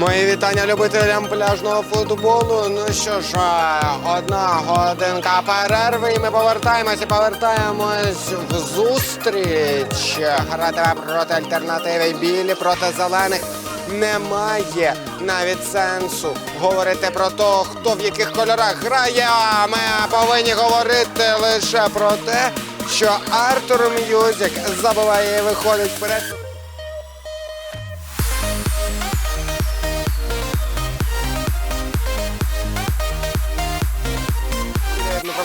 Мої вітання любителям пляжного футболу. Ну що ж, одна годинка перерви, і ми повертаємося, повертаємось в зустріч. Гратиме проти альтернативи білі проти зелених. Немає навіть сенсу говорити про те, хто в яких кольорах грає. Ми повинні говорити лише про те, що Артур М'юзик забиває і виходить вперед.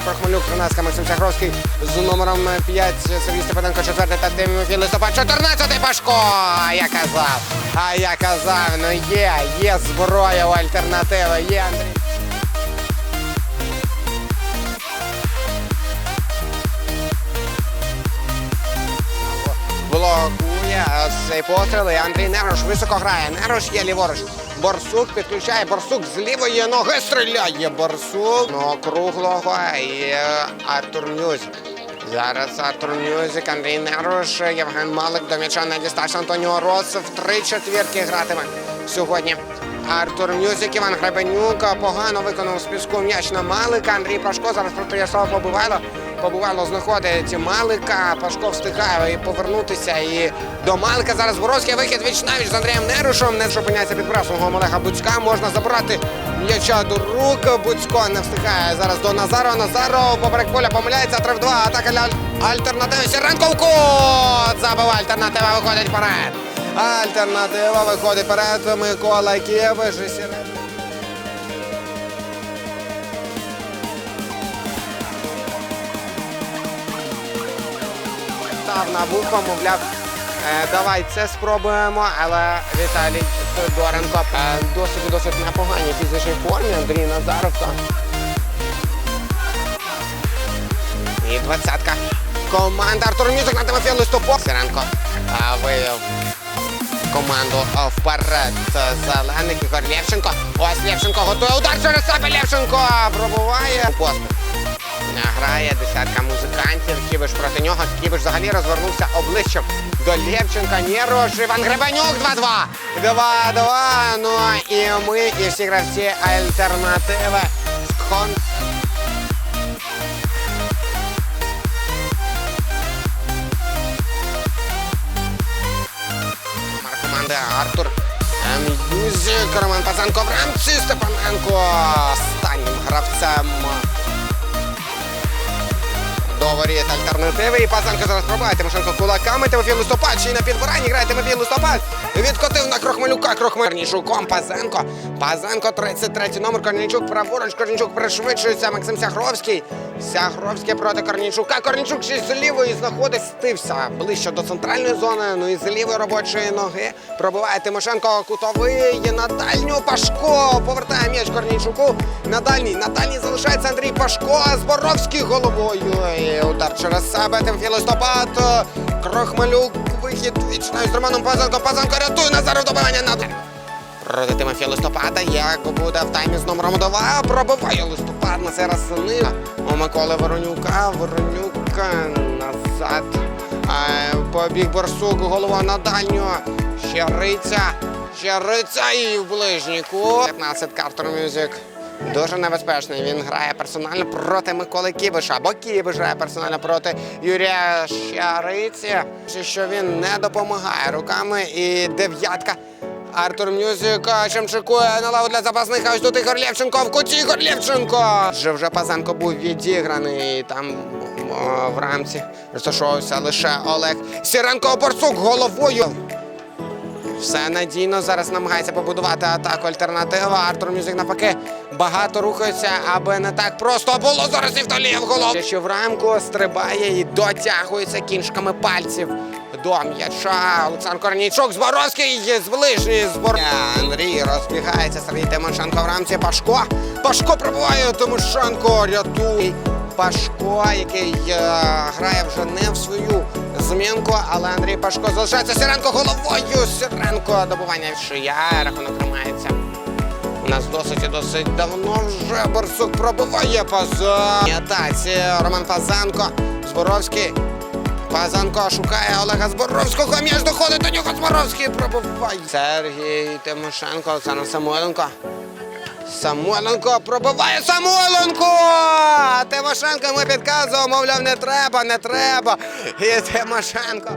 Крохмалюк, 13 Максим Чахровський з номером 5 Сергій Степаненко, 4 та Тимофій Листопад, 14 Пашко! А я казав, а я казав, ну є, є зброя у альтернативи, є Андрій. Блокує цей постріл і Андрій Нерош високо грає. Нерош є ліворуч. Борсук підключає. Борсук з лівої ноги стріляє. Борсук ну, круглого і е, Артур Мюзик. Зараз Артур Мюзик, Андрій Нерош, Євген Малик до м'яча не дістався Антоніо Рос. В три четвірки гратиме сьогодні. Артур Мюзик, Іван Гребенюк погано виконав з піску м'яч на Малика. Андрій Пашко зараз проти Ярослава Побивайло. Побивайло знаходить Малика. Пашко встигає і повернутися. І до Малика зараз Боровський вихід віч навіч з Андрієм Нерушем. Не опиняється під пресом Олега Буцька. Можна забрати м'яча до рук. Буцько не встигає зараз до Назарова. Назаров поперек поля помиляється. 3 в 2. Атака для альтернативи. Сіренко в кут! Забиває альтернатива. Виходить вперед. Альтернатива виходить вперед. Микола Кєвиш і Сіренко. Став на вухо, мовляв, «Е, давай це спробуємо, але Віталій Федоренко е, досить досить непоганій фізичній формі. Андрій Назаровка. І двадцятка. Команда Артур Мюзик на Тимофія Листопо. Сиренко е, вивів команду вперед. Зеленик Ігор Лєвченко. Ось Лєвченко готує удар через себе. Лєвченко пробуває. Поспіль. Грає десятка музикантів. Кібиш проти нього. Кібиш взагалі розвернувся обличчям до Лєвченка. Нірош, Іван Гребенюк 2-2. 2-2. Ну і ми, і всі гравці альтернативи. Номер команди Артур М'юзик, Роман Пацанко в рамці, Степаненко останнім гравцем todo. До воріт альтернативи. І Пацанко зараз пробиває Тимошенко кулаками. Тимофій Листопад ще й на підбиранні грає Тимофій Листопад. Відкотив на Крохмалюка. Крохмарнішуком Пазенко. Пазенко 33 номер. Корнійчук праворуч. Корнійчук пришвидшується. Максим Сягровський. Сягровський проти Корнійчука. Корнійчук ще з лівої знаходить. Стився ближче до центральної зони. Ну і з лівої робочої ноги пробиває Тимошенко кутовий на дальню. Пашко повертає м'яч Корнійчуку. На дальній. На дальній залишається Андрій Пашко. Зборовський головою. Удар через себе. Тимофій Листопад. Крохмалюк. Вихід вічною з Романом Пазенко. Пазенко рятує Назаров добивання на проти Тимофія Листопада. Як буде в таймі з номером 2. Пробиває листопад на цей раз сини. У Миколи Воронюка. Воронюка назад. Е, Побіг Борсук, голова на дальню. Щериця. Щериця і в ближній кут. 15 Картер Мюзик. Дуже небезпечний. Він грає персонально проти Миколи Кібиша. Або Кібиш грає персонально проти Юрія Щариці. Що він не допомагає руками. І дев'ятка. Артур Мюзик Чемчикує на лаву для запасних. А ось тут Ігор Лєвченко в куті Ігор Лєвченко. Вже вже Пазенко був відіграний там в рамці. Розташовувався лише Олег Сіренко Борцук головою. Все надійно зараз намагається побудувати атаку альтернатива. Артур Мюзик навпаки багато рухається, аби не так просто було зараз і вдалі в голову. Що в рамку стрибає і дотягується кінчиками пальців до м'яча. Олександр Корнійчук, Зборовський з ближньої збор. Андрій розбігається Сергій Тимошенко в рамці. Пашко. Пашко пробиває Тимошенко. Рятує. Пашко, який е, грає вже не в свою змінку, але Андрій Пашко залишається Сиренко головою. Сиренко добування шия, рахунок тримається. У нас досить і досить давно вже Борсук пробиває поза. Атаці Роман Пазенко, Зборовський. Пазанко шукає Олега Зборовського. М'яч доходить до нього. Зборовський пробиває. Сергій Тимошенко, Олександр Самойленко. Самойленко пробиває Самойленко! Тимошенко йому підказував, мовляв, не треба, не треба. І Тимошенко.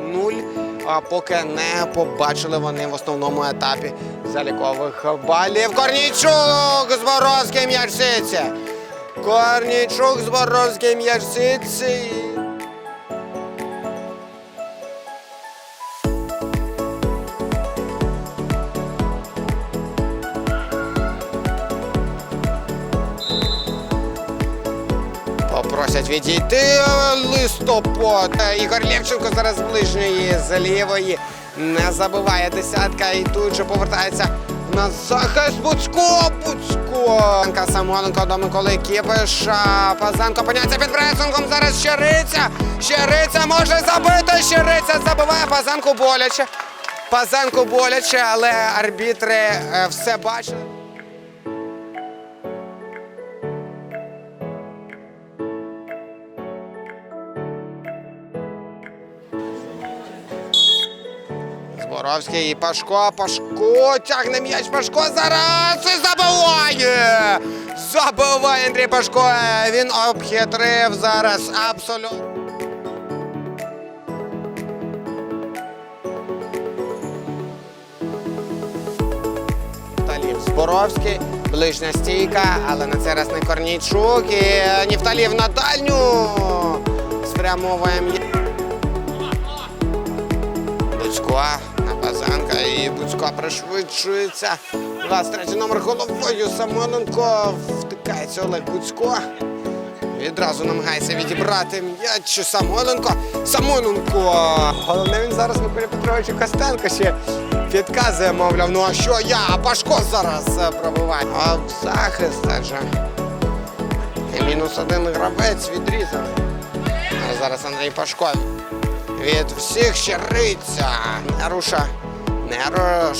Нуль, а поки не побачили вони в основному етапі залікових балів. Корнійчук з Боровським м'яч в. Корнійчук з Боровським м'яч Попросять відійти листопад. Ігор Лєвченко зараз ближньої з лівої. Не забиває десятка і тут же повертається на захист Буцько. Буцько. Самоненко до Миколи Кіпиша. Пазанко опиняється під пресингом. Зараз Щериця. Щериця може забити. Щериця забиває Пазанку боляче. Пазанку боляче, але арбітри е, все бачили. Зборовський і Пашко. Пашко тягне м'яч. Пашко зараз і забиває. Забиває Андрій Пашко. Він обхитрив зараз абсолютно. Талів Зборовський, ближня стійка, але на цей раз не Корнійчук. І Нівталів на дальню. Спрямовує Базанка і Буцько пришвидшується. 23 номер головою Самойленко втикається Олег Буцько. Відразу намагається відібрати м'яч Самойленко. Самойленко! Головне він зараз Миколі Петровичу Костенко ще підказує, мовляв, ну а що я? А Пашко зараз е, пробиває. А в захист адже. Мінус один гравець відрізаний. А зараз Андрій Пашко від всіх щириця. Не руша, не руш,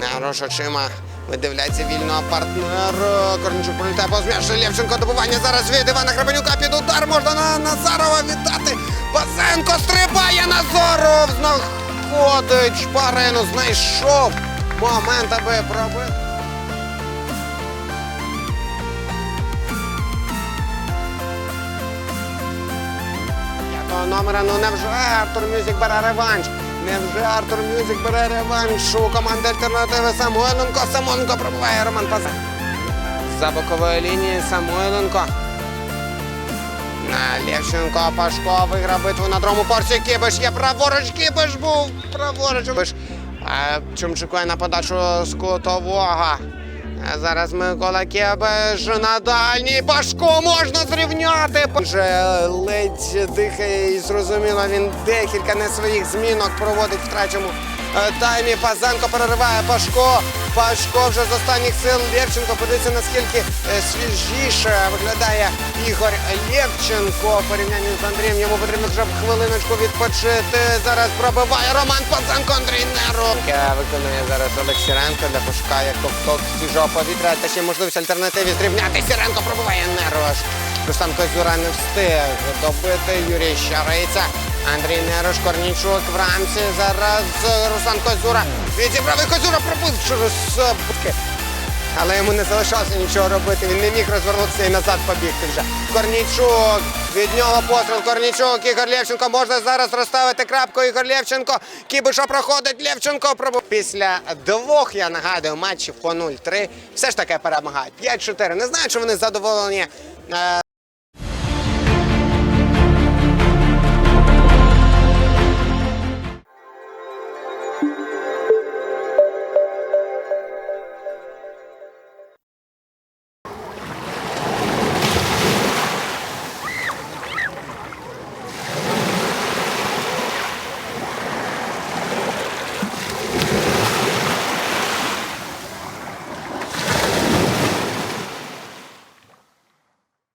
не руш очима. Видивляється вільного партнеру. Корнічук пролітає повз м'яч. Лєвченко добування зараз від Івана Гребенюка під удар. Можна на Назарова віддати. Базенко стрибає Назаров. Знаходить шпарину. Знайшов момент, аби пробити. Номера, ну невже Артур Мюзик бере реванш? Невже Артур Мюзик бере реванш у команди альтернативи Самойленко. Самойленко пробиває Роман Паза. За боковою лінією Самойленко. На Лєвченко Пашко виграв битву на другому порці. Кибиш є праворуч. Кибиш був праворуч. А Чумчикує на подачу з кутового. А Зараз колаки беж на дальній башку можна зрівняти. Вже ледь дихає і зрозуміло, він декілька не своїх змінок проводить в е, таймі. Пазенко перериває Пашко. Пашко вже з останніх сил. Лєвченко подивіться, наскільки е, свіжіше виглядає Ігор Лєвченко в порівнянні з Андрієм. Йому потрібно вже хвилиночку відпочити. Зараз пробиває Роман Пазенко Андрій Неро. Виконує зараз Олег Сіренко для пошукає ковток свіжого повітря. Та ще можливість альтернативі зрівняти. Сіренко пробиває Нерош. Руслан Козюра не встиг добити Юрій Щариця. Андрій Нерош, Корнійчук в рамці. Зараз е, Руслан Козюра відібрав і Козюра пробив через е, бутки. Але йому не залишалося нічого робити. Він не міг розвернутися і назад побігти вже. Корнійчук. Від нього постріл. Корнійчук. Ігор Лєвченко. Можна зараз розставити крапку. Ігор Лєвченко. Кібиша проходить. Лєвченко пробув. Після двох, я нагадую, матчів по 0-3 все ж таки перемагають. 5-4. Не знаю, чи вони задоволені. е,